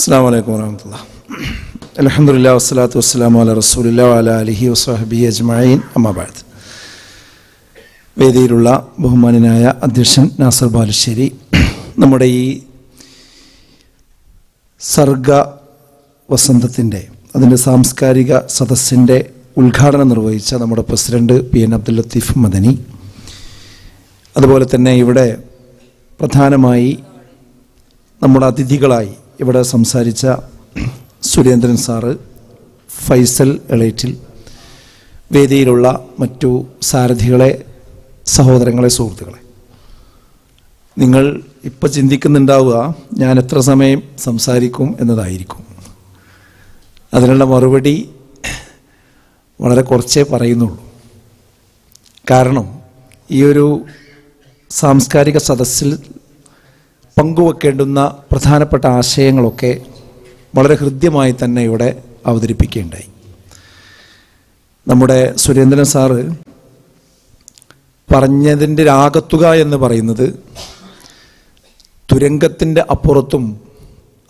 അസ്സാം വലൈക്കും വരഹമുല്ല അലഹമുല്ലാ വസ്സലാത്തു വസ്സലാമു അല റസൂലില്ല അല അലിഹി വസ്ഹബി അജ്മീൻ അമ്മാബാദ് വേദിയിലുള്ള ബഹുമാനനായ അധ്യക്ഷൻ നാസർ ബാലുശ്ശേരി നമ്മുടെ ഈ സർഗ വസന്തത്തിന്റെ അതിന്റെ സാംസ്കാരിക സദസ്സിന്റെ ഉദ്ഘാടനം നിർവഹിച്ച നമ്മുടെ president P N Abdul Latheef Madani അതുപോലെ തന്നെ ഇവിടെ പ്രധാനമായി നമ്മുടെ അതിഥികളായി ഇവിടെ സംസാരിച്ച സുരേന്ദ്രൻ സാറ് ഫൈസൽ എളേറ്റിൽ വേദിയിലുള്ള മറ്റു സാരഥികളെ സഹോദരങ്ങളെ സുഹൃത്തുക്കളെ. നിങ്ങൾ ഇപ്പോൾ ചിന്തിക്കുന്നുണ്ടാവുക ഞാൻ എത്ര സമയം സംസാരിക്കും എന്നതായിരിക്കും. അതിനുള്ള മറുപടി വളരെ കുറച്ചേ പറയുന്നുള്ളൂ. കാരണം ഈ ഒരു സാംസ്കാരിക സദസ്സിൽ പങ്കുവെക്കേണ്ടുന്ന പ്രധാനപ്പെട്ട ആശയങ്ങളൊക്കെ വളരെ ഹൃദ്യമായി തന്നെ ഇവിടെ അവതരിപ്പിക്കുകയുണ്ടായി. നമ്മുടെ സുരേന്ദ്രൻ സാറ് പറഞ്ഞതിന്റെ രാഗത്തുക എന്ന് പറയുന്നത് തുരങ്കത്തിന്റെ അപ്പുറത്തും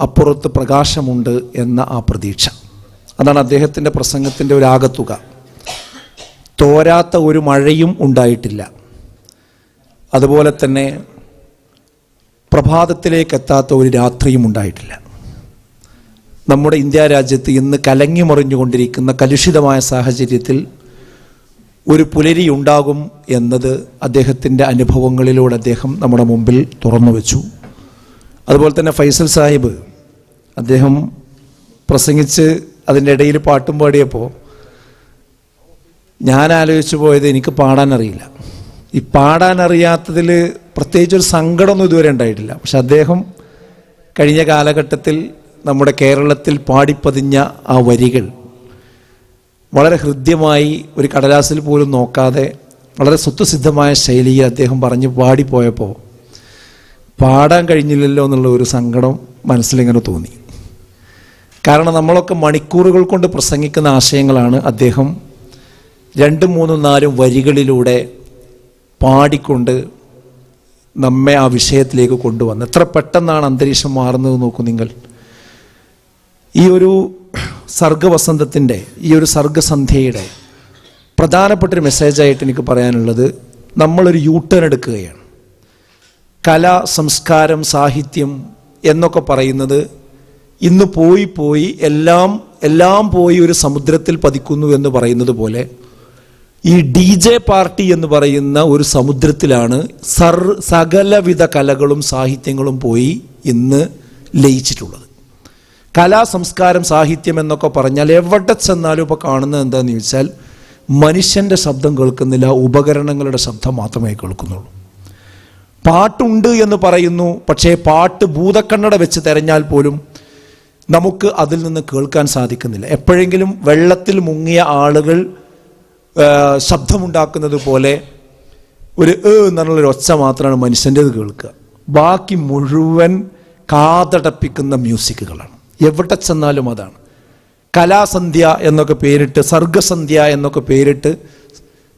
അപ്പുറത്ത് പ്രകാശമുണ്ട് എന്ന ആ പ്രതീക്ഷ. അതാണ് അദ്ദേഹത്തിന്റെ പ്രസംഗത്തിന്റെ ഒരു ആകത്തുക തോരാത്ത ഒരു മഴയും ഉണ്ടായിട്ടില്ല. അതുപോലെ തന്നെ പ്രഭാതത്തിലേക്ക് എത്താത്ത ഒരു രാത്രിയും ഉണ്ടായിട്ടില്ല. നമ്മുടെ ഇന്ത്യ രാജ്യത്ത് ഇന്ന് കലങ്ങി മറിഞ്ഞുകൊണ്ടിരിക്കുന്ന കലുഷിതമായ സാഹചര്യത്തിൽ ഒരു പുലരി ഉണ്ടാകും എന്നത് അദ്ദേഹത്തിന്റെ അനുഭവങ്ങളിലൂടെ അദ്ദേഹം നമ്മുടെ മുമ്പിൽ തുറന്നു വെച്ചു. അതുപോലെ തന്നെ ഫൈസൽ സാഹിബ് അദ്ദേഹം പ്രസംഗിച്ച് അതിന്റെ ഇടയിൽ പാട്ടും പാടിയപ്പോൾ ഞാൻ ആലോചിച്ചു പോയത് എനിക്ക് പാടാനറിയില്ല ഈ പാടാനറിയാത്തതിൽ പ്രത്യേകിച്ച് ഒരു സങ്കടമൊന്നും ഇതുവരെ ഉണ്ടായിട്ടില്ല. പക്ഷെ അദ്ദേഹം കഴിഞ്ഞ കാലഘട്ടത്തിൽ നമ്മുടെ കേരളത്തിൽ പാടിപ്പതിഞ്ഞ ആ വരികൾ വളരെ ഹൃദ്യമായി ഒരു കടലാസിൽ പോലും നോക്കാതെ വളരെ സ്വത്വസിദ്ധമായ ശൈലിയിൽ അദ്ദേഹം പറഞ്ഞ് പാടിപ്പോയപ്പോൾ പാടാൻ കഴിഞ്ഞില്ലല്ലോ എന്നുള്ള ഒരു സങ്കടം മനസ്സിലിങ്ങനെ തോന്നി. കാരണം നമ്മളൊക്കെ മണിക്കൂറുകൾ കൊണ്ട് പ്രസംഗിക്കുന്ന ആശയങ്ങളാണ് അദ്ദേഹം രണ്ടും മൂന്നും നാലും വരികളിലൂടെ പാടിക്കൊണ്ട് നമ്മെ ആ വിഷയത്തിലേക്ക് കൊണ്ടുവന്ന്. എത്ര പെട്ടെന്നാണ് അന്തരീക്ഷം മാറുന്നത് നോക്കൂ നിങ്ങൾ. ഈ ഒരു സർഗവസന്തത്തിന്റെ ഈ ഒരു സർഗസന്ധ്യയുടെ പ്രധാനപ്പെട്ടൊരു മെസ്സേജായിട്ട് എനിക്ക് പറയാനുള്ളത് നമ്മളൊരു യൂട്ടേൺ ടേൺ എടുക്കുകയാണ്. കല സംസ്കാരം സാഹിത്യം എന്നൊക്കെ പറയുന്നത് ഇന്ന് പോയി പോയി എല്ലാം എല്ലാം പോയി ഒരു സമുദ്രത്തിൽ പതിക്കുന്നു എന്ന് പറയുന്നത് പോലെ ഈ ഡി ജെ പാർട്ടി എന്ന് പറയുന്ന ഒരു സമുദ്രത്തിലാണ് സർ സകലവിധ കലകളും സാഹിത്യങ്ങളും പോയി ഇന്ന് ലയിച്ചിട്ടുള്ളത്. കലാ സംസ്കാരം സാഹിത്യം എന്നൊക്കെ പറഞ്ഞാൽ എവിടെ ചെന്നാലും ഇപ്പോൾ കാണുന്നത് എന്താണെന്ന് ചോദിച്ചാൽ മനുഷ്യന്റെ ശബ്ദം കേൾക്കുന്നില്ല ഉപകരണങ്ങളുടെ ശബ്ദം മാത്രമേ കേൾക്കുന്നുള്ളൂ. പാട്ടുണ്ട് എന്ന് പറയുന്നു പക്ഷേ പാട്ട് ഭൂതക്കണ്ണട വെച്ച് തെരഞ്ഞാൽ പോലും നമുക്ക് അതിൽ നിന്ന് കേൾക്കാൻ സാധിക്കുന്നില്ല. എപ്പോഴെങ്കിലും വെള്ളത്തിൽ മുങ്ങിയ ആളുകൾ ശബ്ദമുണ്ടാക്കുന്നത് പോലെ ഒരു ഏ എന്നുള്ളൊരു ഒച്ച മാത്രമാണ് മനുഷ്യന്റേത് കേൾക്കുക. ബാക്കി മുഴുവൻ കാതടപ്പിക്കുന്ന മ്യൂസിക്കുകളാണ്. എവിടെ ചെന്നാലും അതാണ്. കലാസന്ധ്യ എന്നൊക്കെ പേരിട്ട് സർഗസന്ധ്യ എന്നൊക്കെ പേരിട്ട്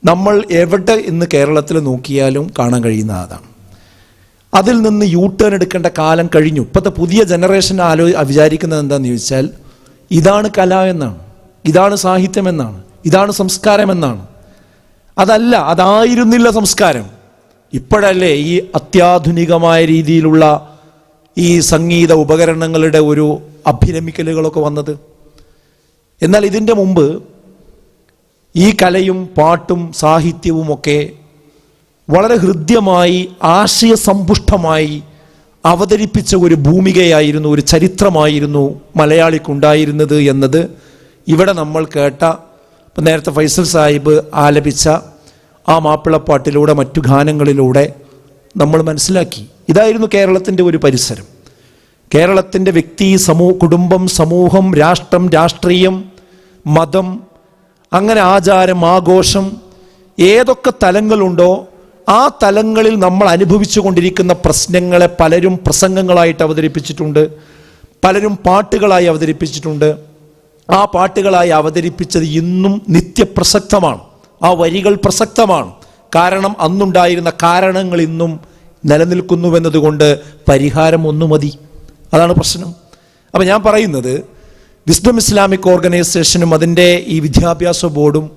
നമ്മൾ എവിടെ ഇന്ന് കേരളത്തിൽ നോക്കിയാലും കാണാൻ കഴിയുന്ന അതാണ്. അതിൽ നിന്ന് യൂ ടേൺ എടുക്കേണ്ട കാലം കഴിഞ്ഞു. ഇപ്പോഴത്തെ പുതിയ ജനറേഷൻ ആലോ വിചാരിക്കുന്നത് എന്താണെന്ന് ചോദിച്ചാൽ ഇതാണ് കല എന്നാണ്. ഇതാണ് സാഹിത്യം എന്നാണ്. ഇതാണ് സംസ്കാരം എന്നാണ് അതല്ല അതായിരുന്നില്ല സംസ്കാരം. ഇപ്പോഴല്ലേ ഈ അത്യാധുനികമായ രീതിയിലുള്ള ഈ സംഗീത ഉപകരണങ്ങളുടെ ഒരു അഭിരമിക്കലുകളൊക്കെ വന്നത്. എന്നാൽ ഇതിന്റെ മുമ്പ് ഈ കലയും പാട്ടും സാഹിത്യവും ഒക്കെ വളരെ ഹൃദ്യമായി ആശയസമ്പുഷ്ടമായി അവതരിപ്പിച്ച ഒരു ഭൂമികയായിരുന്നു ഒരു ചരിത്രമായിരുന്നു മലയാളിക്കുണ്ടായിരുന്നത് എന്നത് ഇവിടെ നമ്മൾ കേട്ട ഇപ്പം നേരത്തെ ഫൈസൽ സാഹിബ് ആലപിച്ച ആ മാപ്പിളപ്പാട്ടിലൂടെ മറ്റു ഗാനങ്ങളിലൂടെ നമ്മൾ മനസ്സിലാക്കി. ഇതായിരുന്നു കേരളത്തിന്റെ ഒരു പരിസരം. കേരളത്തിന്റെ വ്യക്തി സമൂ കുടുംബം സമൂഹം രാഷ്ട്രം രാഷ്ട്രീയം മതം അങ്ങനെ ആചാരം ആഘോഷം ഏതൊക്കെ തലങ്ങളുണ്ടോ ആ തലങ്ങളിൽ നമ്മൾ അനുഭവിച്ചു കൊണ്ടിരിക്കുന്ന പ്രശ്നങ്ങളെ പലരും പ്രസംഗങ്ങളായിട്ട് അവതരിപ്പിച്ചിട്ടുണ്ട് പലരും പാട്ടുകളായി അവതരിപ്പിച്ചിട്ടുണ്ട്. ആ പാട്ടുകളായി അവതരിപ്പിച്ചത് ഇന്നും നിത്യപ്രസക്തമാണ്. ആ വരികൾ പ്രസക്തമാണ്. കാരണം അന്നുണ്ടായിരുന്ന കാരണങ്ങൾ ഇന്നും നിലനിൽക്കുന്നുവെന്നതുകൊണ്ട് പരിഹാരം ഒന്നു മതി. അതാണ് പ്രശ്നം. അപ്പം ഞാൻ പറയുന്നത് വിസ്ഡം ഇസ്ലാമിക് ഓർഗനൈസേഷനും അതിന്റെ ഈ വിദ്യാഭ്യാസ ബോർഡും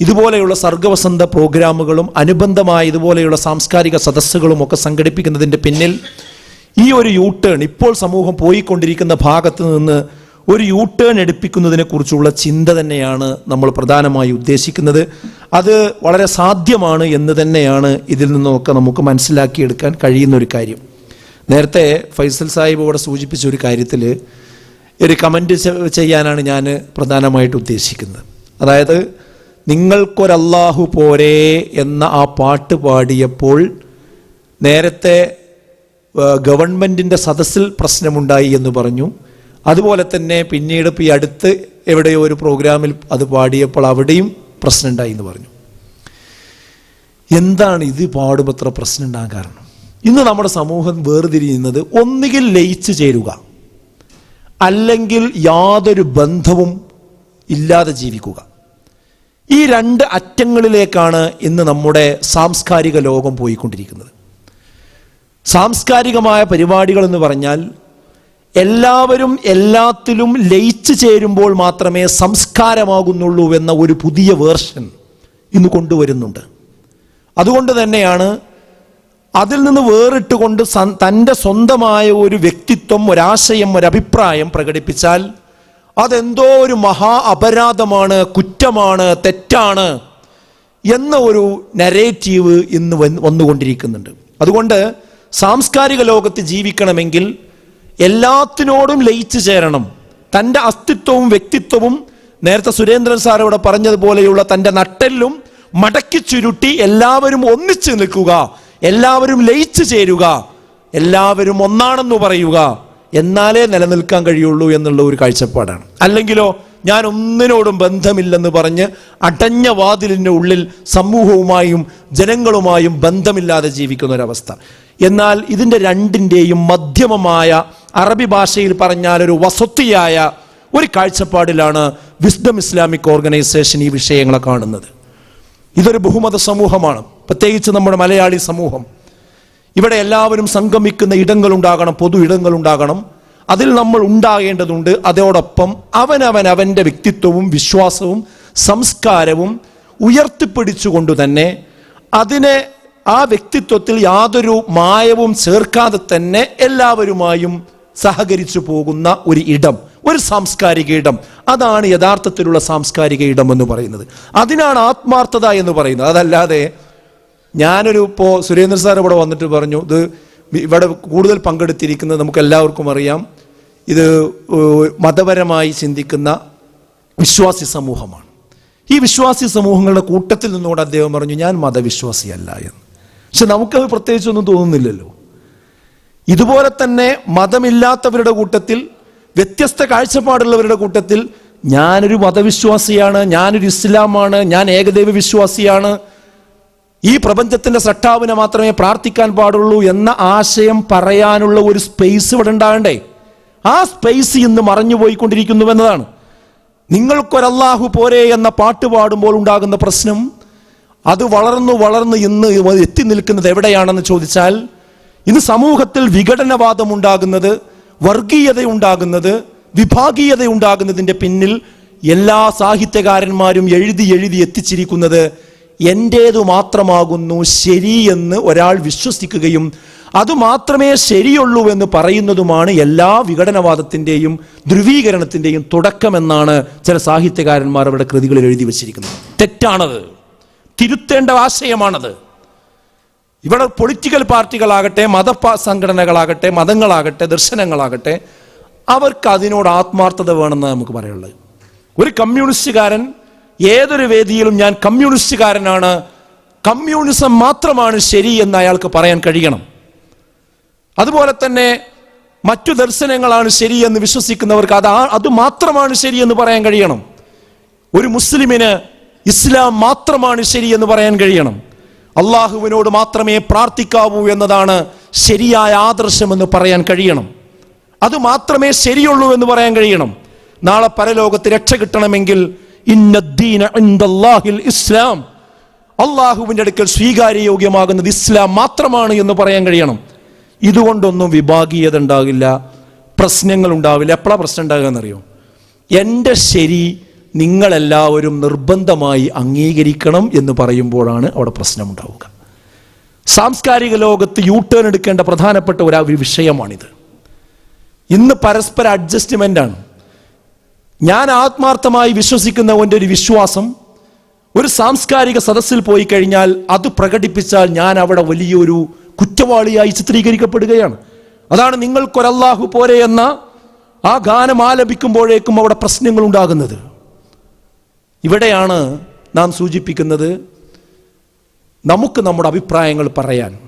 ഇതുപോലെയുള്ള സർഗവസന്ത പ്രോഗ്രാമുകളും അനുബന്ധമായ ഇതുപോലെയുള്ള സാംസ്കാരിക സദസ്സുകളും ഒക്കെ സംഘടിപ്പിക്കുന്നതിന്റെ പിന്നിൽ ഈ ഒരു യൂ ടേൺ ഇപ്പോൾ സമൂഹം പോയിക്കൊണ്ടിരിക്കുന്ന ഭാഗത്ത് നിന്ന് ഒരു യൂ ടേൺ എടുപ്പിക്കുന്നതിനെ കുറിച്ചുള്ള ചിന്ത തന്നെയാണ് നമ്മൾ പ്രധാനമായി ഉദ്ദേശിക്കുന്നത്. അത് വളരെ സാധ്യമാണ് എന്ന് തന്നെയാണ് ഇതിൽ നിന്നൊക്കെ നമുക്ക് മനസ്സിലാക്കിയെടുക്കാൻ കഴിയുന്ന ഒരു കാര്യം. നേരത്തെ ഫൈസൽ സാഹിബ് ഇവിടെ സൂചിപ്പിച്ച ഒരു കാര്യത്തിൽ ഒരു കമന്റ് ചെയ്യാനാണ് ഞാൻ പ്രധാനമായിട്ട് ഉദ്ദേശിക്കുന്നത്. അതായത് നിങ്ങൾക്കൊരല്ലാഹു പോരേ എന്ന ആ പാട്ട് പാടിയപ്പോൾ നേരത്തെ ഗവൺമെന്റിന്റെ സദസ്സിൽ പ്രശ്നമുണ്ടായി എന്ന് പറഞ്ഞു. അതുപോലെ തന്നെ പിന്നീട് ഇപ്പോൾ ഈ അടുത്ത് എവിടെയോ ഒരു പ്രോഗ്രാമിൽ അത് പാടിയപ്പോൾ അവിടെയും പ്രശ്നമുണ്ടായി എന്ന് പറഞ്ഞു. എന്താണ് ഇത് പാടുമ്പോൾ അത്ര പ്രശ്നം ഉണ്ടാകാൻ കാരണം? ഇന്ന് നമ്മുടെ സമൂഹം വേർതിരിയുന്നത് ഒന്നുകിൽ ലയിച്ചു ചേരുക അല്ലെങ്കിൽ യാതൊരു ബന്ധവും ഇല്ലാതെ ജീവിക്കുക. ഈ രണ്ട് അറ്റങ്ങളിലേക്കാണ് ഇന്ന് നമ്മുടെ സാംസ്കാരിക ലോകം പോയിക്കൊണ്ടിരിക്കുന്നത്. സാംസ്കാരികമായ പരിപാടികൾ എന്ന് പറഞ്ഞാൽ എല്ലാവരും എല്ലാത്തിലും ലയിച്ചു ചേരുമ്പോൾ മാത്രമേ സംസ്കാരമാകുന്നുള്ളൂ എന്ന ഒരു പുതിയ വേർഷൻ ഇന്ന് കൊണ്ടുവരുന്നുണ്ട്. അതുകൊണ്ട് തന്നെയാണ് അതിൽ നിന്ന് വേറിട്ട് കൊണ്ട് തന്റെ സ്വന്തമായ ഒരു വ്യക്തിത്വം ഒരാശയം ഒരഭിപ്രായം പ്രകടിപ്പിച്ചാൽ അതെന്തോ ഒരു മഹാ അപരാധമാണ് കുറ്റമാണ് തെറ്റാണ് എന്ന ഒരു നരേറ്റീവ് ഇന്ന് വന്നുകൊണ്ടിരിക്കുന്നുണ്ട്. അതുകൊണ്ട് സാംസ്കാരിക ലോകത്ത് ജീവിക്കണമെങ്കിൽ എല്ലാത്തിനോടും ലയിച്ചു ചേരണം. തന്റെ അസ്തിത്വവും വ്യക്തിത്വവും നേരത്തെ സുരേന്ദ്രൻ സാർ ഇവിടെ പറഞ്ഞതുപോലെയുള്ള തന്റെ നട്ടെല്ലും മടക്കി ചുരുട്ടി എല്ലാവരും ഒന്നിച്ചു നിൽക്കുക. എല്ലാവരും ലയിച്ചു ചേരുക. എല്ലാവരും ഒന്നാണെന്ന് പറയുക. എന്നാലേ നിലനിൽക്കാൻ കഴിയുള്ളൂ എന്നുള്ള ഒരു കാഴ്ചപ്പാടാണ്. അല്ലെങ്കിലോ ഞാൻ ഒന്നിനോടും ബന്ധമില്ലെന്ന് പറഞ്ഞ് അടഞ്ഞ വാതിലിന്റെ ഉള്ളിൽ സമൂഹവുമായും ജനങ്ങളുമായും ബന്ധമില്ലാതെ ജീവിക്കുന്ന ഒരവസ്ഥ എന്നാൽ ഇതിന്റെ രണ്ടിന്റെയും മധ്യമമായ അറബി ഭാഷയിൽ പറഞ്ഞാൽ ഒരു വസത്തിയായ ഒരു കാഴ്ചപ്പാടിലാണ് വിസ്ഡം ഇസ്ലാമിക് ഓർഗനൈസേഷൻ ഈ വിഷയങ്ങളെ കാണുന്നത്. ഇതൊരു ബഹുമത സമൂഹമാണ്. പ്രത്യേകിച്ച് നമ്മുടെ മലയാളി സമൂഹം. ഇവിടെ എല്ലാവരും സംഗമിക്കുന്ന ഇടങ്ങളുണ്ടാകണം പൊതു ഇടങ്ങളുണ്ടാകണം. അതിൽ നമ്മൾ ഉണ്ടാകേണ്ടതുണ്ട്. അതോടൊപ്പം അവനവൻ അവന്റെ വ്യക്തിത്വവും വിശ്വാസവും സംസ്കാരവും ഉയർത്തിപ്പിടിച്ചുകൊണ്ട് തന്നെ അതിനെ ആ വ്യക്തിത്വത്തിൽ യാതൊരു മായവും ചേർക്കാതെ തന്നെ എല്ലാവരുമായും സഹകരിച്ചു പോകുന്ന ഒരു ഇടം ഒരു സാംസ്കാരിക ഇടം. അതാണ് യഥാർത്ഥത്തിലുള്ള സാംസ്കാരിക ഇടം എന്ന് പറയുന്നത്. അതിനാണ് ആത്മാർത്ഥത എന്ന് പറയുന്നത്. അതല്ലാതെ ഞാനൊരു ഇപ്പോൾ സുരേന്ദ്രൻ സാർ ഇവിടെ വന്നിട്ട് പറഞ്ഞു ഇത് ഇവിടെ കൂടുതൽ പങ്കെടുത്തിരിക്കുന്നത് നമുക്ക് എല്ലാവർക്കും അറിയാം. ഇത് മതപരമായി ചിന്തിക്കുന്ന വിശ്വാസി സമൂഹമാണ്. ഈ വിശ്വാസി സമൂഹങ്ങളുടെ കൂട്ടത്തിൽ നിന്നുകൊണ്ട് അദ്ദേഹം പറഞ്ഞു ഞാൻ മതവിശ്വാസിയല്ല എന്ന്. പക്ഷെ നമുക്കത് പ്രത്യേകിച്ചൊന്നും തോന്നുന്നില്ലല്ലോ. ഇതുപോലെ തന്നെ മതമില്ലാത്തവരുടെ കൂട്ടത്തിൽ വ്യത്യസ്ത കാഴ്ചപ്പാടുള്ളവരുടെ കൂട്ടത്തിൽ ഞാനൊരു മതവിശ്വാസിയാണ് ഞാനൊരു ഇസ്ലാമാണ് ഞാൻ ഏകദൈവ വിശ്വാസിയാണ്. ഈ പ്രപഞ്ചത്തിന്റെ സട്ടാവിനെ മാത്രമേ പ്രാർത്ഥിക്കാൻ പാടുള്ളൂ എന്ന ആശയം പറയാനുള്ള ഒരു സ്പേസ് ഇവിടെ ഉണ്ടാകണ്ടേ? ആ സ്പേസ് ഇന്ന് മറഞ്ഞു പോയിക്കൊണ്ടിരിക്കുന്നു എന്നതാണ് നിങ്ങൾക്കൊരല്ലാഹു പോരെ എന്ന പാട്ട് പാടുമ്പോൾ ഉണ്ടാകുന്ന പ്രശ്നം അത് വളർന്നു വളർന്ന് ഇന്ന് എത്തി നിൽക്കുന്നത് എവിടെയാണെന്ന് ചോദിച്ചാൽ ഇന്ന് സമൂഹത്തിൽ വിഘടനവാദം ഉണ്ടാകുന്നത് വർഗീയത ഉണ്ടാകുന്നത് വിഭാഗീയത ഉണ്ടാകുന്നതിന്റെ പിന്നിൽ എല്ലാ സാഹിത്യകാരന്മാരും എഴുതി എഴുതി എത്തിച്ചിരിക്കുന്നത് എന്റേതു മാത്രമാകുന്നു ശരിയെന്ന് ഒരാൾ വിശ്വസിക്കുകയും അതുമാത്രമേ ശരിയുള്ളൂ എന്ന് പറയുന്നതുമാണ് എല്ലാ വിഘടനവാദത്തിന്റെയും ധ്രുവീകരണത്തിന്റെയും തുടക്കമെന്നാണ് ചില സാഹിത്യകാരന്മാർ അവരുടെ കൃതികളിൽ എഴുതി വച്ചിരിക്കുന്നത്. തെറ്റാണത്. തിരുത്തേണ്ട ആശയമാണത്. ഇവിടെ പൊളിറ്റിക്കൽ പാർട്ടികളാകട്ടെ മത സംഘടനകളാകട്ടെ മതങ്ങളാകട്ടെ ദർശനങ്ങളാകട്ടെ അവർക്ക് അതിനോട് ആത്മാർത്ഥത വേണമെന്ന് നമുക്ക് പറയുള്ളത് ഒരു കമ്മ്യൂണിസ്റ്റുകാരൻ ഏതൊരു വേദിയിലും ഞാൻ കമ്മ്യൂണിസ്റ്റുകാരനാണ് കമ്മ്യൂണിസം മാത്രമാണ് ശരി എന്ന് അയാൾക്ക് പറയാൻ കഴിയണം. അതുപോലെ തന്നെ മറ്റു ദർശനങ്ങളാണ് ശരിയെന്ന് വിശ്വസിക്കുന്നവർക്ക് അത് അത് മാത്രമാണ് ശരിയെന്ന് പറയാൻ കഴിയണം. ഒരു മുസ്ലിമിന് ഇസ്ലാം മാത്രമാണ് ശരിയെന്ന് പറയാൻ കഴിയണം. അള്ളാഹുവിനോട് മാത്രമേ പ്രാർത്ഥിക്കാവൂ എന്നതാണ് ശരിയായ ആദർശമെന്ന് പറയാൻ കഴിയണം. അത് മാത്രമേ ശരിയുള്ളൂ എന്ന് പറയാൻ കഴിയണം. നാളെ പരലോകത്ത് രക്ഷ കിട്ടണമെങ്കിൽ ഇസ്ലാം. അള്ളാഹുവിന്റെ അടുക്കൽ സ്വീകാര്യയോഗ്യമാകുന്നത് ഇസ്ലാം മാത്രമാണ് എന്ന് പറയാൻ കഴിയണം. ഇതുകൊണ്ടൊന്നും വിഭാഗീയത ഉണ്ടാകില്ല. പ്രശ്നങ്ങൾ ഉണ്ടാവില്ല. എപ്പോഴാണ് പ്രശ്നം ഉണ്ടാകുക എന്നറിയോ എന്റെ ശരി നിങ്ങളെല്ലാവരും നിർബന്ധമായി അംഗീകരിക്കണം എന്ന് പറയുമ്പോഴാണ് അവിടെ പ്രശ്നമുണ്ടാവുക. സാംസ്കാരിക ലോകത്ത് യൂ ടേൺ എടുക്കേണ്ട പ്രധാനപ്പെട്ട ഒരു വിഷയമാണിത്. ഇന്ന് പരസ്പര അഡ്ജസ്റ്റ്മെന്റ് ആണ് ഞാൻ ആത്മാർത്ഥമായി വിശ്വസിക്കുന്നവന്റെ ഒരു വിശ്വാസം ഒരു സാംസ്കാരിക സദസ്സിൽ പോയി കഴിഞ്ഞാൽ അത് പ്രകടിപ്പിച്ചാൽ ഞാൻ അവിടെ വലിയൊരു കുറ്റവാളിയായി ചിത്രീകരിക്കപ്പെടുകയാണ്. അതാണ് നിങ്ങൾക്കൊരല്ലാഹു പോരെ എന്ന ആ ഗാനം ആലപിക്കുമ്പോഴേക്കും അവിടെ പ്രശ്നങ്ങൾ ഉണ്ടാകുന്നത്. ഇവിടെയാണ് നാം സൂചിപ്പിക്കുന്നത് നമുക്ക് നമ്മുടെ അഭിപ്രായങ്ങൾ പറയാൻ.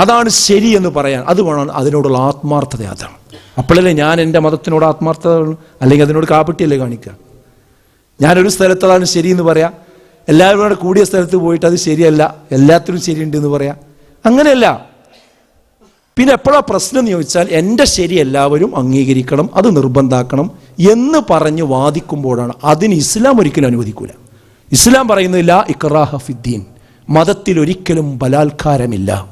അതാണ് ശരി എന്ന് പറയാൻ. അത് വേണം അതിനോടുള്ള ആത്മാർത്ഥത അതാണ് അപ്പോഴല്ലേ ഞാൻ എന്റെ മതത്തിനോട് ആത്മാർത്ഥത. അല്ലെങ്കിൽ അതിനോട് കാപ്പട്ടിയല്ലേ കാണിക്കുക? ഞാനൊരു സ്ഥലത്ത് അതാണ് ശരി എന്ന് പറയാം. എല്ലാവരും കൂടെ കൂടിയ സ്ഥലത്ത് പോയിട്ട് അത് ശരിയല്ല. എല്ലാത്തിനും ശരിയുണ്ട് എന്ന് പറയാം. അങ്ങനെയല്ല. പിന്നെ എപ്പോഴാ പ്രശ്നം എന്ന് ചോദിച്ചാൽ എന്റെ ശരി എല്ലാവരും അംഗീകരിക്കണം അത് നിർബന്ധാക്കണം എന്ന് പറഞ്ഞ് വാദിക്കുമ്പോഴാണ്. അതിന് ഇസ്ലാം ഒരിക്കലും അനുവദിക്കൂല. ഇസ്ലാം പറയുന്നില്ല ഇക്റാഹ ഫിദ്ദീൻ. മതത്തിൽ ഒരിക്കലും ബലാത്കാരമില്ല.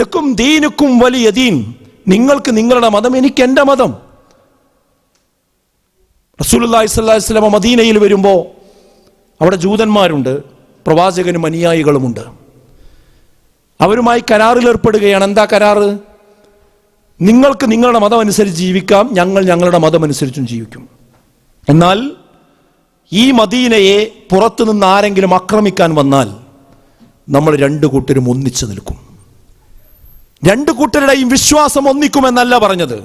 ലക്കും ദീനുക്കും വലിയ ദീൻ. നിങ്ങൾക്ക് നിങ്ങളുടെ മതം എനിക്ക് എന്റെ മതം. അലൈഹി വസല്ലം മദീനയിൽ വരുമ്പോൾ അവിടെ ജൂതന്മാരുണ്ട് പ്രവാചകനും അനുയായികളുമുണ്ട്. അവരുമായി കരാറിൽ ഏർപ്പെടുകയാണ്. എന്താ കരാറ്? നിങ്ങൾക്ക് നിങ്ങളുടെ മതം അനുസരിച്ച് ജീവിക്കാം ഞങ്ങൾ ഞങ്ങളുടെ മതം അനുസരിച്ചും ജീവിക്കും. എന്നാൽ ഈ മദീനയെ പുറത്തു നിന്ന് ആരെങ്കിലും ആക്രമിക്കാൻ വന്നാൽ നമ്മൾ രണ്ടു കൂട്ടരും ഒന്നിച്ചു നിൽക്കും. രണ്ടു കൂട്ടരുടെയും വിശ്വാസം ഒന്നിക്കുമെന്നല്ല പറഞ്ഞത്.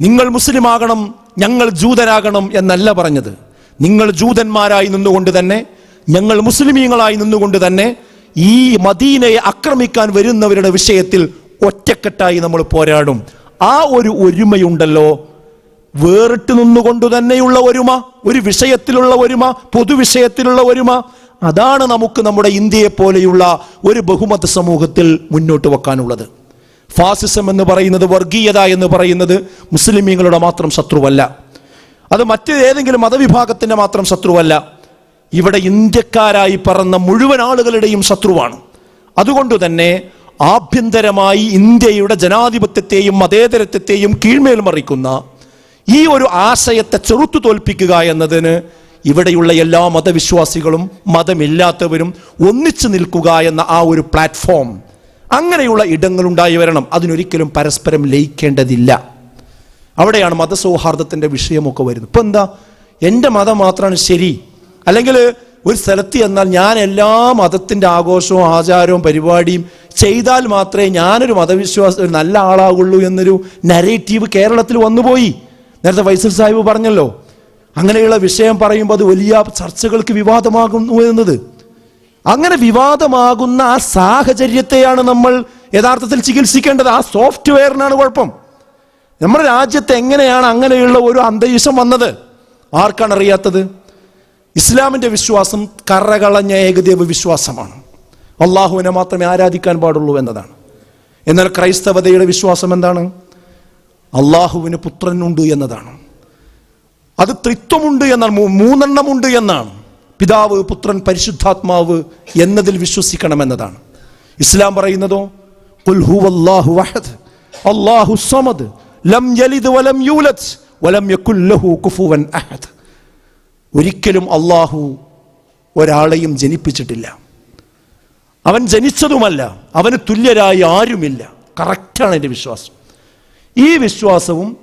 നിങ്ങൾ മുസ്ലിമാകണം ഞങ്ങൾ ജൂതരാകണം എന്നല്ല പറഞ്ഞത്. നിങ്ങൾ ജൂതന്മാരായി നിന്നുകൊണ്ട് തന്നെ ഞങ്ങൾ മുസ്ലിമീങ്ങളായി നിന്നുകൊണ്ട് തന്നെ ഈ മദീനയെ ആക്രമിക്കാൻ വരുന്നവരുടെ വിഷയത്തിൽ ഒറ്റക്കെട്ടായി നമ്മൾ പോരാടും. ആ ഒരു ഒരുമയുണ്ടല്ലോ. വേറിട്ട് നിന്നുകൊണ്ട് തന്നെയുള്ള ഒരുമ ഒരു വിഷയത്തിലുള്ള ഒരുമ പൊതുവിഷയത്തിലുള്ള ഒരുമ. അതാണ് നമുക്ക് നമ്മുടെ ഇന്ത്യയെ പോലെയുള്ള ഒരു ബഹുമത സമൂഹത്തിൽ മുന്നോട്ട് വെക്കാനുള്ളത്. ഫാസിസം എന്ന് പറയുന്നത് വർഗീയത എന്ന് പറയുന്നത് മുസ്ലിമീങ്ങളുടെ മാത്രം ശത്രുവല്ല. അത് മറ്റേതെങ്കിലും മതവിഭാഗത്തിന്റെ മാത്രം ശത്രുവല്ല. ഇവിടെ ഇന്ത്യക്കാരായി പറന്ന മുഴുവൻ ആളുകളുടെയും ശത്രുവാണ്. അതുകൊണ്ട് തന്നെ ആഭ്യന്തരമായി ഇന്ത്യയുടെ ജനാധിപത്യത്തെയും മതേതരത്വത്തെയും കീഴ്മേൽ മറിക്കുന്ന ഈ ഒരു ആശയത്തെ ചെറുത്തു തോൽപ്പിക്കുക എന്നതിന് ഇവിടെയുള്ള എല്ലാ മതവിശ്വാസികളും മതമില്ലാത്തവരും ഒന്നിച്ചു നിൽക്കുക എന്ന ആ ഒരു പ്ലാറ്റ്ഫോം അങ്ങനെയുള്ള ഇടങ്ങൾ ഉണ്ടായി വരണം. അതിനൊരിക്കലും പരസ്പരം ലയിക്കേണ്ടതില്ല. അവിടെയാണ് മതസൗഹാർദ്ദത്തിന്റെ വിഷയമൊക്കെ വരുന്നത്. ഇപ്പം എന്താ? എന്റെ മതം മാത്രമാണ് ശരി. അല്ലെങ്കിൽ ഒരു സ്ഥലത്ത് ചെന്നാൽ ഞാൻ എല്ലാ മതത്തിന്റെ ആഘോഷവും ആചാരവും പരിപാടിയും ചെയ്താൽ മാത്രമേ ഞാനൊരു മതവിശ്വാസ ഒരു നല്ല ആളാകുള്ളൂ എന്നൊരു നരേറ്റീവ് കേരളത്തിൽ വന്നുപോയി. നേരത്തെ വൈസൽ സാഹിബ് പറഞ്ഞല്ലോ അങ്ങനെയുള്ള വിഷയം പറയുമ്പോൾ അത് വലിയ ചർച്ചകൾക്ക് വിവാദമാകുന്നു എന്നത്. അങ്ങനെ വിവാദമാകുന്ന ആ സാഹചര്യത്തെയാണ് നമ്മൾ യഥാർത്ഥത്തിൽ ചികിത്സിക്കേണ്ടത്. ആ സോഫ്റ്റ്വെയറിനാണ് കുഴപ്പം. നമ്മുടെ രാജ്യത്ത് എങ്ങനെയാണ് അങ്ങനെയുള്ള ഒരു അന്തരീക്ഷം വന്നത്? ആർക്കാണ് അറിയാത്തത്? ഇസ്ലാമിന്റെ വിശ്വാസം കറകളഞ്ഞ ഏകദേവ വിശ്വാസമാണ്. അള്ളാഹുവിനെ മാത്രമേ ആരാധിക്കാൻ പാടുള്ളൂ എന്നതാണ്. എന്നാൽ ക്രൈസ്തവതയുടെ വിശ്വാസം എന്താണ്? അള്ളാഹുവിന് പുത്രനുണ്ട് എന്നതാണ്. അത് ത്രിത്വമുണ്ട് എന്നാണ് മൂന്നെണ്ണമുണ്ട് എന്നാണ്. പിതാവ് പുത്രൻ പരിശുദ്ധാത്മാവ് എന്നതിൽ വിശ്വസിക്കണം എന്നതാണ്. ഇസ്ലാം പറയുന്നതോ "ഖുൽ ഹുവല്ലാഹു അഹദ്, അല്ലാഹു സമദ്, ലം യലിദ് വലം യൂലദ്, വലം യകുൽ ലഹു കുഫുവൻ അഹദ്." ഒരിക്കലും അള്ളാഹു ഒരാളെയും ജനിപ്പിച്ചിട്ടില്ല. അവൻ ജനിച്ചതുമല്ല അവന് തുല്യരായി ആരുമില്ല. കറക്റ്റാണ് എന്റെ വിശ്വാസം. ഈ വിശ്വാസവും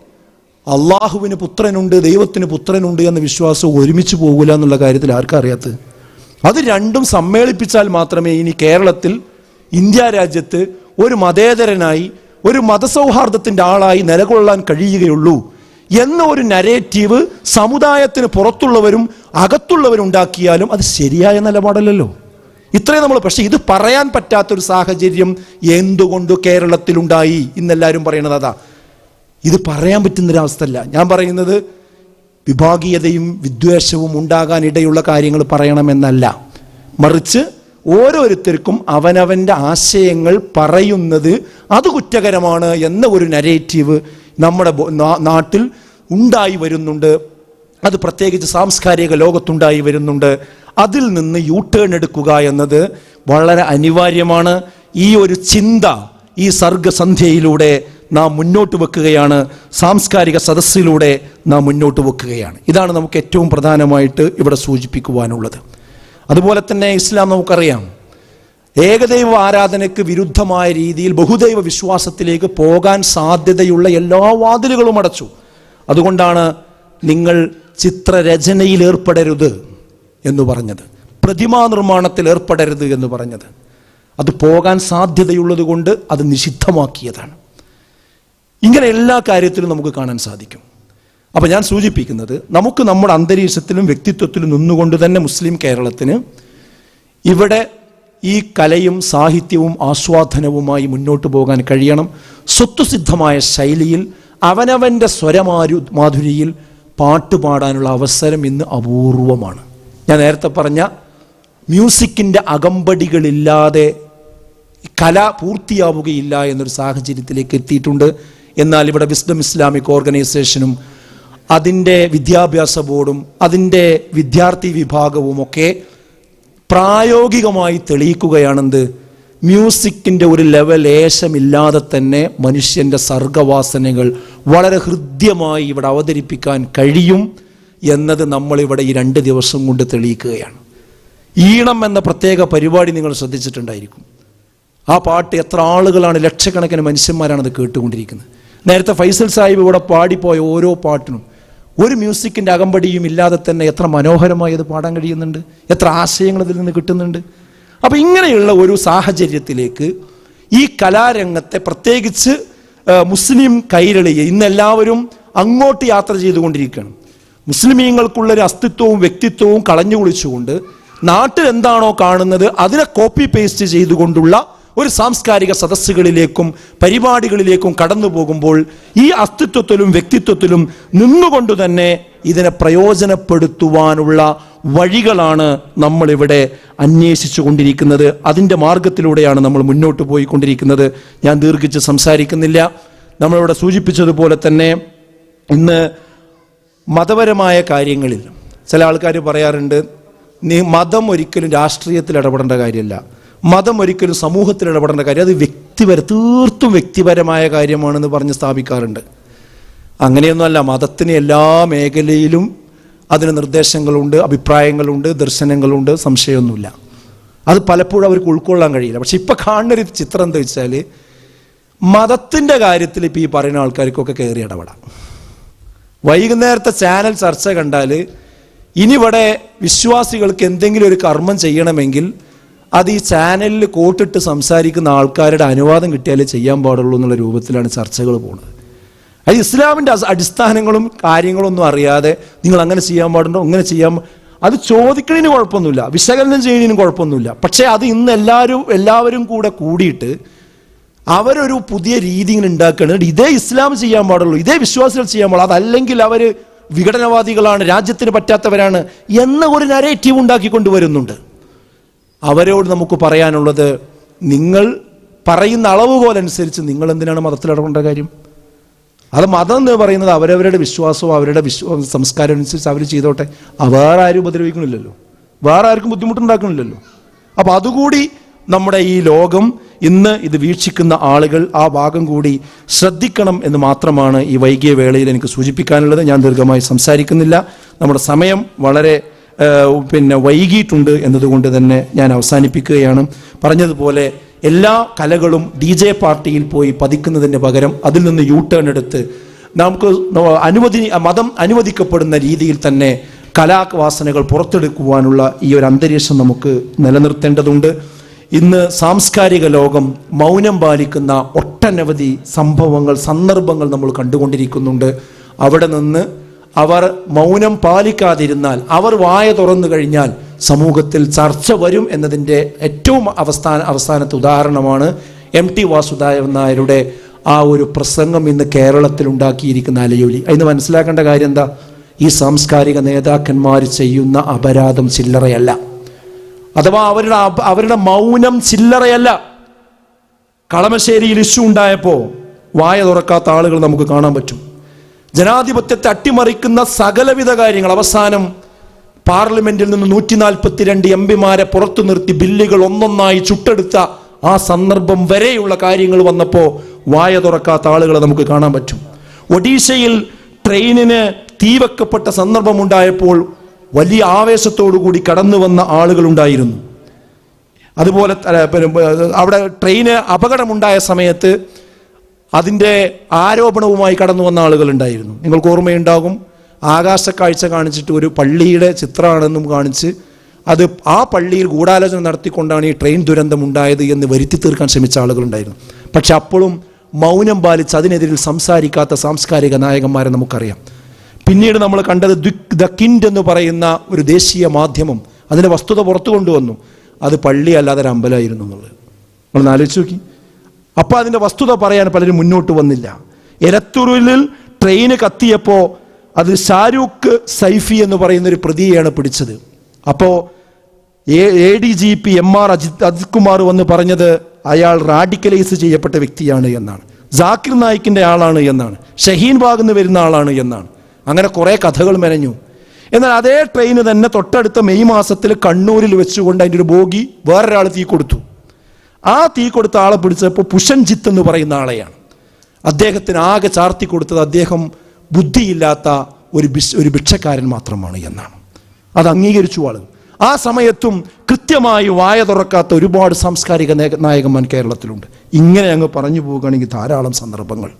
അള്ളാഹുവിന് പുത്രനുണ്ട് ദൈവത്തിന് പുത്രനുണ്ട് എന്ന വിശ്വാസം ഒരുമിച്ച് പോകില്ല എന്നുള്ള കാര്യത്തിൽ ആർക്കും അറിയാത്തത്? അത് രണ്ടും സമ്മേളിപ്പിച്ചാൽ മാത്രമേ ഇനി കേരളത്തിൽ ഇന്ത്യ രാജ്യത്ത് ഒരു മതേതരനായി ഒരു മതസൗഹാർദ്ദത്തിന്റെ ആളായി നിലകൊള്ളാൻ കഴിയുകയുള്ളൂ. എന്ന ഒരു നരേറ്റീവ് സമുദായത്തിന് പുറത്തുള്ളവരും അകത്തുള്ളവരും ഉണ്ടാക്കിയാലും അത് ശരിയായ നിലപാടല്ലല്ലോ. ഇത്രയും നമ്മൾ പക്ഷേ ഇത് പറയാൻ പറ്റാത്തൊരു സാഹചര്യം എന്തുകൊണ്ട് കേരളത്തിലുണ്ടായി ഇന്നെല്ലാവരും പറയണത് അതാ. ഇത് പറയാൻ പറ്റുന്നൊരവസ്ഥയല്ല. ഞാൻ പറയുന്നത് വിഭാഗീയതയും വിദ്വേഷവും ഉണ്ടാകാൻ ഇടയുള്ള കാര്യങ്ങൾ പറയണമെന്നല്ല. മറിച്ച് ഓരോരുത്തർക്കും അവനവന്റെ ആശയങ്ങൾ പറയുന്നത് അത് കുറ്റകരമാണ് എന്ന ഒരു നരേറ്റീവ് നമ്മുടെ നാട്ടിൽ ഉണ്ടായി വരുന്നുണ്ട്. അത് പ്രത്യേകിച്ച് സാംസ്കാരിക ലോകത്തുണ്ടായി വരുന്നുണ്ട്. അതിൽ നിന്ന് യൂ ടേൺ എടുക്കുക എന്നത് വളരെ അനിവാര്യമാണ്. ഈ ഒരു ചിന്ത ഈ സർഗസന്ധ്യയിലൂടെ നാം മുന്നോട്ട് വെക്കുകയാണ്. സാംസ്കാരിക സദസ്സിലൂടെ നാം മുന്നോട്ട് വെക്കുകയാണ്. ഇതാണ് നമുക്ക് ഏറ്റവും പ്രധാനമായിട്ട് ഇവിടെ സൂചിപ്പിക്കുവാനുള്ളത്. അതുപോലെ തന്നെ ഇസ്ലാം നമുക്കറിയാം. ഏകദൈവ ആരാധനയ്ക്ക് വിരുദ്ധമായ രീതിയിൽ ബഹുദൈവ വിശ്വാസത്തിലേക്ക് പോകാൻ സാധ്യതയുള്ള എല്ലാ വാതിലുകളും അടച്ചു. അതുകൊണ്ടാണ് നിങ്ങൾ ചിത്രരചനയിൽ ഏർപ്പെടരുത് എന്ന് പറഞ്ഞത്. പ്രതിമാ നിർമ്മാണത്തിൽ ഏർപ്പെടരുത് എന്ന് പറഞ്ഞത്. അത് പോകാൻ സാധ്യതയുള്ളത് കൊണ്ട് അത് നിഷിദ്ധമാക്കിയതാണ്. ഇങ്ങനെ എല്ലാ കാര്യത്തിലും നമുക്ക് കാണാൻ സാധിക്കും. അപ്പോൾ ഞാൻ സൂചിപ്പിക്കുന്നത് നമുക്ക് നമ്മുടെ അന്തരീക്ഷത്തിലും വ്യക്തിത്വത്തിലും നിന്നുകൊണ്ട് തന്നെ മുസ്ലിം കേരളത്തിന് ഇവിടെ ഈ കലയും സാഹിത്യവും ആസ്വാദനവുമായി മുന്നോട്ട് പോകാൻ കഴിയണം. സ്വത്വസിദ്ധമായ ശൈലിയിൽ അവനവന്റെ സ്വരമാരു മാധുരിയിൽ പാട്ടുപാടാനുള്ള അവസരം ഇന്ന് അപൂർവമാണ്. ഞാൻ നേരത്തെ പറഞ്ഞ മ്യൂസിക്കിന്റെ അകമ്പടികളില്ലാതെ കല പൂർത്തിയാവുകയില്ല എന്നൊരു സാഹചര്യത്തിലേക്ക് എത്തിയിട്ടുണ്ട്. എന്നാൽ ഇവിടെ വിസ്ഡം ഇസ്ലാമിക് ഓർഗനൈസേഷനും അതിന്റെ വിദ്യാഭ്യാസ ബോർഡും അതിന്റെ വിദ്യാർത്ഥി വിഭാഗവും ഒക്കെ പ്രായോഗികമായി തെളിയിക്കുകയാണെന്ത്? മ്യൂസിക്കിന്റെ ഒരു ലെവൽ ലേശമില്ലാതെ തന്നെ മനുഷ്യന്റെ സർഗവാസനകൾ വളരെ ഹൃദ്യമായി ഇവിടെ അവതരിപ്പിക്കാൻ കഴിയും എന്നത് നമ്മളിവിടെ ഈ രണ്ട് ദിവസം കൊണ്ട് തെളിയിക്കുകയാണ്. ഈണം എന്ന പ്രത്യേക പരിപാടി നിങ്ങൾ ശ്രദ്ധിച്ചിട്ടുണ്ടായിരിക്കും. ആ പാട്ട് എത്ര ആളുകളാണ് ലക്ഷക്കണക്കിന് മനുഷ്യന്മാരാണ് അത് കേട്ടുകൊണ്ടിരിക്കുന്നത്. നേരത്തെ ഫൈസൽ സാഹിബ് ഇവിടെ പാടിപ്പോയ ഓരോ പാട്ടിനും ഒരു മ്യൂസിക്കിന്റെ അകമ്പടിയും ഇല്ലാതെ തന്നെ എത്ര മനോഹരമായി അത് പാടാൻ കഴിയുന്നുണ്ട്? എത്ര ആശയങ്ങൾ ഇതിൽ നിന്ന് കിട്ടുന്നുണ്ട്? അപ്പോൾ ഇങ്ങനെയുള്ള ഒരു സാഹചര്യത്തിലേക്ക് ഈ കലാരംഗത്തെ പ്രത്യേകിച്ച് മുസ്ലിം കൈരളിയെ ഇന്ന് എല്ലാവരും അങ്ങോട്ട് യാത്ര ചെയ്തുകൊണ്ടിരിക്കുകയാണ്. മുസ്ലിമീങ്ങൾക്കുള്ളൊരു അസ്തിത്വവും വ്യക്തിത്വവും കളഞ്ഞു കുളിച്ചുകൊണ്ട് നാട്ടിൽ എന്താണോ കാണുന്നത് അതിനെ കോപ്പി പേസ്റ്റ് ചെയ്തുകൊണ്ടുള്ള ഒരു സാംസ്കാരിക സദസ്സുകളിലേക്കും പരിപാടികളിലേക്കും കടന്നു പോകുമ്പോൾ ഈ അസ്തിത്വത്തിലും വ്യക്തിത്വത്തിലും നിന്നുകൊണ്ട് തന്നെ ഇതിനെ പ്രയോജനപ്പെടുത്തുവാനുള്ള വഴികളാണ് നമ്മളിവിടെ അന്വേഷിച്ചു കൊണ്ടിരിക്കുന്നത്. അതിന്റെ മാർഗത്തിലൂടെയാണ് നമ്മൾ മുന്നോട്ട് പോയിക്കൊണ്ടിരിക്കുന്നത്. ഞാൻ ദീർഘിച്ച് സംസാരിക്കുന്നില്ല. നമ്മളിവിടെ സൂചിപ്പിച്ചതുപോലെ തന്നെ ഇന്ന് മതപരമായ കാര്യങ്ങളിൽ ചില ആൾക്കാർ പറയാറുണ്ട് നീ മതം ഒരിക്കലും രാഷ്ട്രീയത്തിൽ ഇടപെടേണ്ട കാര്യമല്ല. മതം ഒരിക്കലും സമൂഹത്തിൽ ഇടപെടേണ്ട കാര്യം അത് വ്യക്തിപര തീർത്തും വ്യക്തിപരമായ കാര്യമാണെന്ന് പറഞ്ഞ് സ്ഥാപിക്കാറുണ്ട്. അങ്ങനെയൊന്നുമല്ല മതത്തിന് എല്ലാ മേഖലയിലും അതിന് നിർദ്ദേശങ്ങളുണ്ട് അഭിപ്രായങ്ങളുണ്ട് ദർശനങ്ങളുണ്ട് സംശയമൊന്നുമില്ല. അത് പലപ്പോഴും അവർക്ക് ഉൾക്കൊള്ളാൻ കഴിയില്ല. പക്ഷെ ഇപ്പം കാണുന്നൊരു ചിത്രം എന്താ വെച്ചാൽ മതത്തിന്റെ കാര്യത്തിൽ ഇപ്പോൾ ഈ പറയുന്ന ആൾക്കാർക്കൊക്കെ കയറി ഇടപെടാം. വൈകുന്നേരത്തെ ചാനൽ ചർച്ച കണ്ടാൽ ഇനി ഇവിടെ വിശ്വാസികൾക്ക് എന്തെങ്കിലും ഒരു കർമ്മം ചെയ്യണമെങ്കിൽ അത് ഈ ചാനലിൽ കോട്ടിട്ട് സംസാരിക്കുന്ന ആൾക്കാരുടെ അനുവാദം കിട്ടിയാലേ ചെയ്യാൻ പാടുള്ളൂ എന്നുള്ള രൂപത്തിലാണ് ചർച്ചകൾ പോകുന്നത്. അത് ഇസ്ലാമിന്റെ അടിസ്ഥാനങ്ങളും കാര്യങ്ങളൊന്നും അറിയാതെ നിങ്ങൾ അങ്ങനെ ചെയ്യാൻ പാടുണ്ടോ? അങ്ങനെ ചെയ്യാൻ അത് ചോദിക്കുന്നതിന് കുഴപ്പമൊന്നുമില്ല. വിശകലനം ചെയ്യുന്നതിന് കുഴപ്പമൊന്നുമില്ല. പക്ഷേ അത് ഇന്ന് എല്ലാവരും എല്ലാവരും കൂടെ കൂടിയിട്ട് അവരൊരു പുതിയ രീതി ഇങ്ങനെ ഉണ്ടാക്കുകയാണ്. ഇതേ ഇസ്ലാം ചെയ്യാൻ പാടുള്ളൂ. ഇതേ വിശ്വാസികൾ ചെയ്യാൻ പാടുള്ളൂ. അതല്ലെങ്കിൽ അവർ വിഘടനവാദികളാണ് രാജ്യത്തിന് പറ്റാത്തവരാണ് എന്ന ഒരു നരേറ്റീവ് ഉണ്ടാക്കിക്കൊണ്ട് കൊണ്ടുവരുന്നുണ്ട്. അവരോട് നമുക്ക് പറയാനുള്ളത് നിങ്ങൾ പറയുന്ന അളവുകോൽ അനുസരിച്ച് നിങ്ങൾ എന്തിനാണ് മതത്തിൽ ഇടപെടേണ്ട കാര്യം? അത് മതം എന്ന് പറയുന്നത് അവരവരുടെ വിശ്വാസവും അവരുടെ വിശ്വ സംസ്കാരം അനുസരിച്ച് അവർ ചെയ്തോട്ടെ. വേറെ ആരും ഉപദ്രവിക്കണില്ലല്ലോ വേറെ ആർക്കും ബുദ്ധിമുട്ടുണ്ടാക്കണില്ലല്ലോ അപ്പോൾ അതുകൂടി നമ്മുടെ ഈ ലോകം ഇന്ന് ഇത് വീക്ഷിക്കുന്ന ആളുകൾ ആ ഭാഗം കൂടി ശ്രദ്ധിക്കണം എന്ന് മാത്രമാണ് ഈ വൈകിയ വേളയിൽ എനിക്ക് സൂചിപ്പിക്കാനുള്ളത്. ഞാൻ ദീർഘമായി സംസാരിക്കുന്നില്ല. നമ്മുടെ സമയം വളരെ പിന്നെ വൈകിയിട്ടുണ്ട് എന്നതുകൊണ്ട് തന്നെ ഞാൻ അവസാനിപ്പിക്കുകയാണ്. പറഞ്ഞതുപോലെ എല്ലാ കലകളും ഡി ജെ പാർട്ടിയിൽ പോയി പതിക്കുന്നതിന് പകരം അതിൽ നിന്ന് യൂ ടേൺ എടുത്ത് നമുക്ക് അനുവദി മതം അനുവദിക്കപ്പെടുന്ന രീതിയിൽ തന്നെ കലാവാസനകൾ പുറത്തെടുക്കുവാനുള്ള ഈ ഒരു അന്തരീക്ഷം നമുക്ക് നിലനിർത്തേണ്ടതുണ്ട്. ഇന്ന് സാംസ്കാരിക ലോകം മൗനം പാലിക്കുന്ന ഒട്ടനവധി സംഭവങ്ങൾ സന്ദർഭങ്ങൾ നമ്മൾ കണ്ടുകൊണ്ടിരിക്കുന്നുണ്ട്. അവിടെ നിന്ന് അവർ മൗനം പാലിക്കാതിരുന്നാൽ അവർ വായ തുറന്നു കഴിഞ്ഞാൽ സമൂഹത്തിൽ ചർച്ച വരും എന്നതിന്റെ ഏറ്റവും അവസ്ഥാന അവസാനത്തെ ഉദാഹരണമാണ് എം ടി വാസുദേവൻ നായരുടെ ആ ഒരു പ്രസംഗം ഇന്ന് കേരളത്തിൽ ഉണ്ടാക്കിയിരിക്കുന്ന അലയൊലി. അതിന് മനസ്സിലാക്കേണ്ട കാര്യം എന്താ? ഈ സാംസ്കാരിക നേതാക്കന്മാർ ചെയ്യുന്ന അപരാധം ചില്ലറയല്ല. അഥവാ അവരുടെ അവരുടെ മൗനം ചില്ലറയല്ല. കളമശ്ശേരിയിൽ ഇഷ്യൂ ഉണ്ടായപ്പോൾ വായ തുറക്കാത്ത ആളുകൾ നമുക്ക് കാണാൻ പറ്റും. ജനാധിപത്യത്തെ അട്ടിമറിക്കുന്ന സകലവിധ കാര്യങ്ങൾ. അവസാനം പാർലമെന്റിൽ നിന്ന് നൂറ്റി നാൽപ്പത്തിരണ്ട് എം പിമാരെ പുറത്തു നിർത്തി ബില്ലുകൾ ഒന്നൊന്നായി ചുട്ടെടുത്ത ആ സന്ദർഭം വരെയുള്ള കാര്യങ്ങൾ വന്നപ്പോൾ വായ തുറക്കാത്ത ആളുകളെ നമുക്ക് കാണാൻ പറ്റും. ഒഡീഷയിൽ ട്രെയിനിന് സന്ദർഭം ഉണ്ടായപ്പോൾ വലിയ ആവേശത്തോടുകൂടി കടന്നു വന്ന ആളുകളുണ്ടായിരുന്നു അതുപോലെ അവിടെ ട്രെയിന് അപകടമുണ്ടായ സമയത്ത് അതിന്റെ ആരോപണവുമായി കടന്നു വന്ന ആളുകളുണ്ടായിരുന്നു. നിങ്ങൾക്ക് ഓർമ്മയുണ്ടാകും ആകാശ കാഴ്ച കാണിച്ചിട്ട് ഒരു പള്ളിയുടെ ചിത്രമാണെന്നും കാണിച്ച് അത് ആ പള്ളിയിൽ ഗൂഢാലോചന നടത്തിക്കൊണ്ടാണ് ഈ ട്രെയിൻ ദുരന്തം ഉണ്ടായത് എന്ന് വരുത്തി തീർക്കാൻ ശ്രമിച്ച ആളുകളുണ്ടായിരുന്നു. പക്ഷെ അപ്പോഴും മൗനം പാലിച്ച് അതിനെതിരിൽ സംസാരിക്കാത്ത സാംസ്കാരിക നായകന്മാരെ നമുക്കറിയാം. പിന്നീട് നമ്മൾ കണ്ടത് ദ്വിക് ദ കിൻഡ് എന്ന് പറയുന്ന ഒരു ദേശീയ മാധ്യമം അതിന്റെ വസ്തുത പുറത്തു കൊണ്ടുവന്നു. അത് പള്ളി അല്ലാതെ ഒരു അമ്പലമായിരുന്നു എന്നുള്ളത്. നമ്മൾ ആലോചിച്ച് നോക്കി. അപ്പോൾ അതിന്റെ വസ്തുത പറയാൻ പലരും മുന്നോട്ട് വന്നില്ല. എലത്തൂരിൽ ട്രെയിന് കത്തിയപ്പോൾ അത് ഷാരൂഖ് സൈഫി എന്ന് പറയുന്ന ഒരു പ്രതിയെയാണ് പിടിച്ചത്. അപ്പോൾ A D G P M R Ajith Ajith Kumar വന്ന് പറഞ്ഞത് അയാൾ റാഡിക്കലൈസ് ചെയ്യപ്പെട്ട വ്യക്തിയാണ് എന്നാണ്. ജാക്കിർ നായിക്കിന്റെ ആളാണ് എന്നാണ്. ഷഹീൻ ബാഗ് നിന്ന് വരുന്ന ആളാണ് എന്നാണ്. അങ്ങനെ കുറേ കഥകൾ മെനഞ്ഞു. എന്നാൽ അതേ ട്രെയിന് തന്നെ തൊട്ടടുത്ത മെയ് മാസത്തിൽ കണ്ണൂരിൽ വെച്ചുകൊണ്ട് അതിന്റെ ഒരു ബോഗി വേറൊരാൾ തീ കൊടുത്തു. ആ തീ കൊടുത്ത ആളെ പിടിച്ചപ്പോൾ പുഷൻജിത്ത് എന്ന് പറയുന്ന ആളെയാണ്. അദ്ദേഹത്തിന് ആകെ ചാർത്തി കൊടുത്തത് അദ്ദേഹം ബുദ്ധിയില്ലാത്ത ഒരു ഒരു ഭിക്ഷക്കാരൻ മാത്രമാണ് എന്നാണ്. അത് അംഗീകരിച്ചു ആളുകൾ ആ സമയത്തും കൃത്യമായി വായ തുറക്കാത്ത ഒരുപാട് സാംസ്കാരിക നായകന്മാർ കേരളത്തിലുണ്ട്. ഇങ്ങനെ അങ്ങ് പറഞ്ഞു പോവുകയാണെങ്കിൽ ധാരാളം സന്ദർഭങ്ങൾ.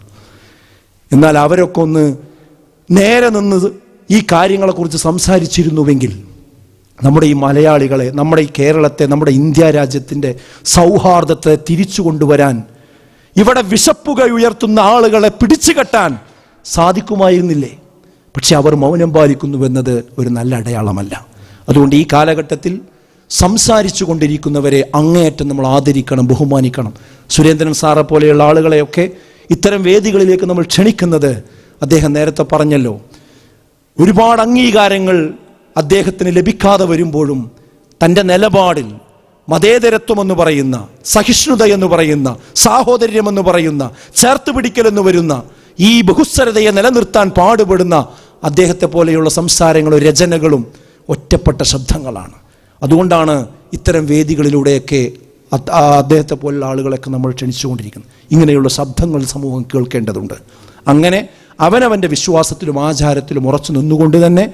എന്നാൽ അവരൊക്കെ ഒന്ന് നേരെ നിന്ന് ഈ കാര്യങ്ങളെക്കുറിച്ച് സംസാരിച്ചിരുന്നുവെങ്കിൽ നമ്മുടെ ഈ മലയാളികളെ നമ്മുടെ ഈ കേരളത്തെ നമ്മുടെ ഇന്ത്യ രാജ്യത്തിന്റെ സൗഹാർദ്ദത്തെ തിരിച്ചു കൊണ്ടുവരാൻ ഇവിടെ വിശപ്പുക ഉയർത്തുന്ന ആളുകളെ പിടിച്ചു കെട്ടാൻ സാധിക്കുമായിരുന്നില്ലേ? പക്ഷെ അവർ മൗനം പാലിക്കുന്നുവെന്നത് ഒരു നല്ല അടയാളമല്ല. അതുകൊണ്ട് ഈ കാലഘട്ടത്തിൽ സംസാരിച്ചു കൊണ്ടിരിക്കുന്നവരെ അങ്ങേയറ്റം നമ്മൾ ആദരിക്കണം ബഹുമാനിക്കണം. സുരേന്ദ്രൻ സാറെ പോലെയുള്ള ആളുകളെയൊക്കെ ഇത്തരം വേദികളിലേക്ക് നമ്മൾ ക്ഷണിക്കുന്നത് അദ്ദേഹം നേരത്തെ പറഞ്ഞല്ലോ ഒരുപാട് അംഗീകാരങ്ങൾ അദ്ദേഹത്തിന് ലഭിക്കാതെ വരുമ്പോഴും തന്റെ നിലപാടിൽ മതേതരത്വം എന്ന് പറയുന്ന സഹിഷ്ണുത എന്ന് പറയുന്ന സാഹോദര്യം എന്ന് പറയുന്ന ചേർത്ത് പിടിക്കലെന്ന് വരുന്ന ഈ ബഹുസ്വരതയെ നിലനിർത്താൻ പാടുപെടുന്ന അദ്ദേഹത്തെ പോലെയുള്ള സംസാരങ്ങളും രചനകളും ഒറ്റപ്പെട്ട ശബ്ദങ്ങളാണ്. അതുകൊണ്ടാണ് ഇത്തരം വേദികളിലൂടെയൊക്കെ അദ്ദേഹത്തെ പോലുള്ള ആളുകളൊക്കെ നമ്മൾ ക്ഷണിച്ചുകൊണ്ടിരിക്കുന്നത്. ഇങ്ങനെയുള്ള ശബ്ദങ്ങൾ സമൂഹം കേൾക്കേണ്ടതുണ്ട്. അങ്ങനെ അവനവന്റെ വിശ്വാസത്തിലും ആചാരത്തിലും ഉറച്ചു നിന്നുകൊണ്ട് തന്നെ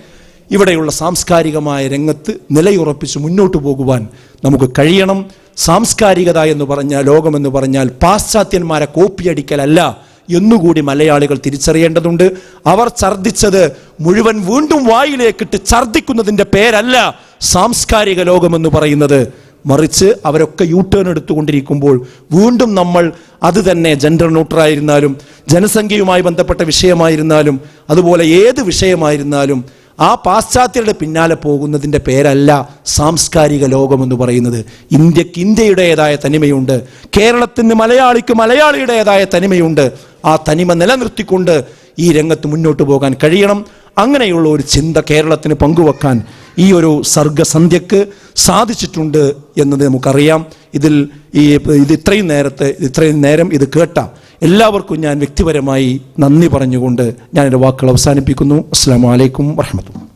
ഇവിടെയുള്ള സാംസ്കാരികമായ രംഗത്ത് നിലയുറപ്പിച്ച് മുന്നോട്ട് പോകുവാൻ നമുക്ക് കഴിയണം. സാംസ്കാരികത എന്ന് പറഞ്ഞാൽ ലോകമെന്ന് പറഞ്ഞാൽ പാശ്ചാത്യന്മാരെ കോപ്പിയടിക്കലല്ല എന്നുകൂടി മലയാളികൾ തിരിച്ചറിയേണ്ടതുണ്ട്. അവർ ഛർദ്ദിച്ചത് മുഴുവൻ വീണ്ടും വായിലേക്കിട്ട് ഛർദ്ദിക്കുന്നതിന്റെ പേരല്ല സാംസ്കാരിക ലോകമെന്ന് പറയുന്നത്. മറിച്ച് അവരൊക്കെ യൂ ടേൺ എടുത്തുകൊണ്ടിരിക്കുമ്പോൾ വീണ്ടും നമ്മൾ അത് തന്നെ ജെൻഡർ ന്യൂട്രലായിരുന്നാലും ജനസംഖ്യയുമായി ബന്ധപ്പെട്ട വിഷയമായിരുന്നാലും അതുപോലെ ഏത് വിഷയമായിരുന്നാലും ആ പാശ്ചാത്യരുടെ പിന്നാലെ പോകുന്നതിന്റെ പേരല്ല സാംസ്കാരിക ലോകമെന്ന് പറയുന്നത്. ഇന്ത്യയ്ക്ക് ഇന്ത്യയുടേതായ തനിമയുണ്ട്. കേരളത്തിന് മലയാളിക്ക് മലയാളിയുടേതായ തനിമയുണ്ട്. ആ തനിമ നിലനിർത്തിക്കൊണ്ട് ഈ രംഗത്ത് മുന്നോട്ട് പോകാൻ കഴിയണം. അങ്ങനെയുള്ള ഒരു ചിന്ത കേരളത്തിന് പങ്കുവെക്കാൻ ഈ ഒരു സർഗസന്ധ്യക്ക് സാധിച്ചിട്ടുണ്ട് എന്നത് നമുക്കറിയാം. ഇതിൽ ഈ ഇത് ഇത്രയും നേരത്തെ ഇത്രയും നേരം ഇത് കേട്ട. എല്ലാവർക്കും ഞാൻ വ്യക്തിപരമായി നന്ദി പറഞ്ഞുകൊണ്ട് ഞാൻ എന്റെ വാക്കുകൾ അവസാനിപ്പിക്കുന്നു. അസ്സാം വലൈക്കും വർഹമത്തുള്ള